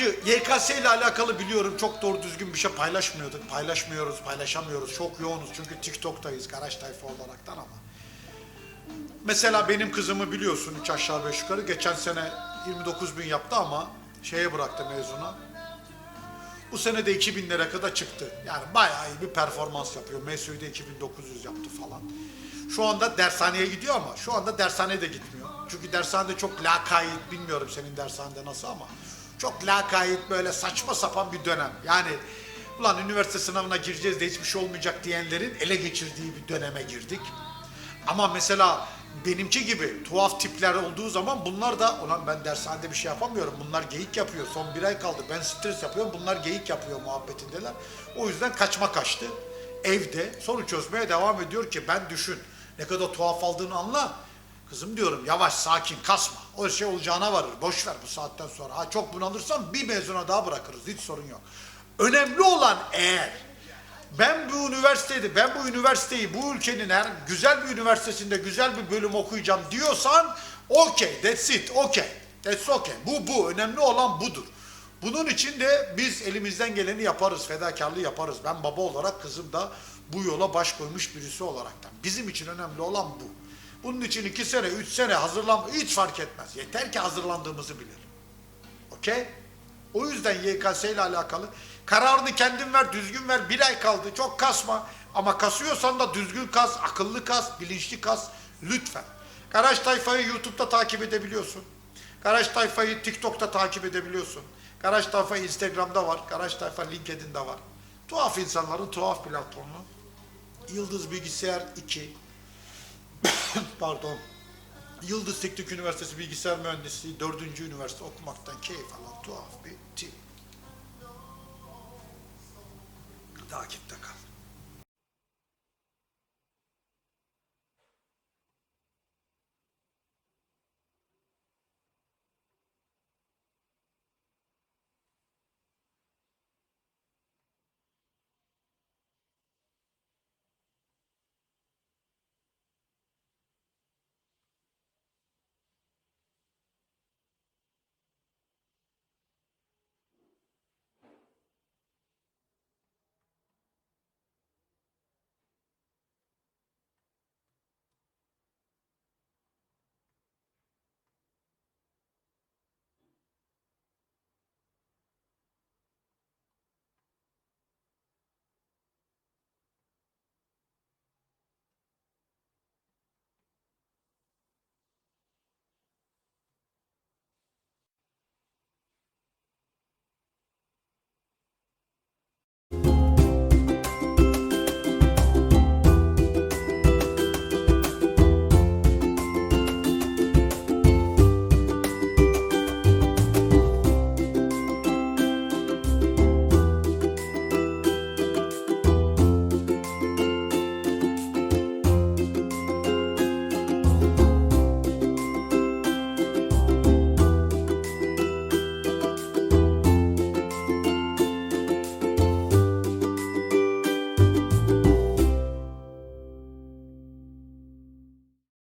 Hacı YKS ile alakalı biliyorum çok doğru düzgün bir şey paylaşmıyorduk. Paylaşmıyoruz, paylaşamıyoruz. Çok yoğunuz çünkü TikTok'tayız garaj tayfa olaraktan ama. Mesela benim kızımı biliyorsun 3 aşağı 5 yukarı. Geçen sene 29 bin yaptı ama şeye bıraktı mezuna. Bu sene de 2000 lira kadar çıktı. Yani bayağı iyi bir performans yapıyor. Mesu'yu da 2900 yaptı falan. Şu anda dershaneye gidiyor ama şu anda dershaneye de gitmiyor. Çünkü dershanede çok lakayt, bilmiyorum senin dershanede nasıl ama çok lakayt böyle saçma sapan bir dönem. Yani ulan üniversite sınavına gireceğiz de hiçbir şey olmayacak diyenlerin ele geçirdiği bir döneme girdik. Ama mesela benimki gibi tuhaf tipler olduğu zaman bunlar da ulan ben dershanede bir şey yapamıyorum. Bunlar geyik yapıyor. Son bir ay kaldı. Ben stres yapıyorum. Bunlar geyik yapıyor muhabbetindeler. O yüzden kaçma kaçtı. Evde soru çözmeye devam ediyor ki ben düşün. Ne kadar tuhaf aldığını anla. Kızım diyorum yavaş sakin kasma. O şey olacağına varır. Boş ver bu saatten sonra. Ha çok bunalırsan bir mezuna daha bırakırız. Hiç sorun yok. Önemli olan eğer ben bu üniversitede, ben bu üniversiteyi bu ülkenin her güzel bir üniversitesinde güzel bir bölüm okuyacağım diyorsan okey, that's it, okey. That's okay. Bu, bu. Önemli olan budur. Bunun için de biz elimizden geleni yaparız, fedakarlığı yaparız. Ben baba olarak kızım da bu yola baş koymuş birisi olaraktan. Bizim için önemli olan bu. Bunun için iki sene, üç sene hazırlan hiç fark etmez. Yeter ki hazırlandığımızı bilelim. Okey? O yüzden YKS ile alakalı kararını kendin ver, düzgün ver. Bir ay kaldı. Çok kasma. Ama kasıyorsan da düzgün kas, akıllı kas, bilinçli kas. Lütfen. Garaj Tayfa'yı YouTube'da takip edebiliyorsun. Garaj Tayfa'yı TikTok'ta takip edebiliyorsun. Garaj Tayfa Instagram'da var. Garaj Tayfa LinkedIn'de var. Tuhaf insanların tuhaf platformu. Yıldız Bilgisayar 2. Pardon. Yıldız Teknik Üniversitesi Bilgisayar Mühendisliği 4. üniversite okumaktan keyif alan tuhaf bir tip. Takipte kal.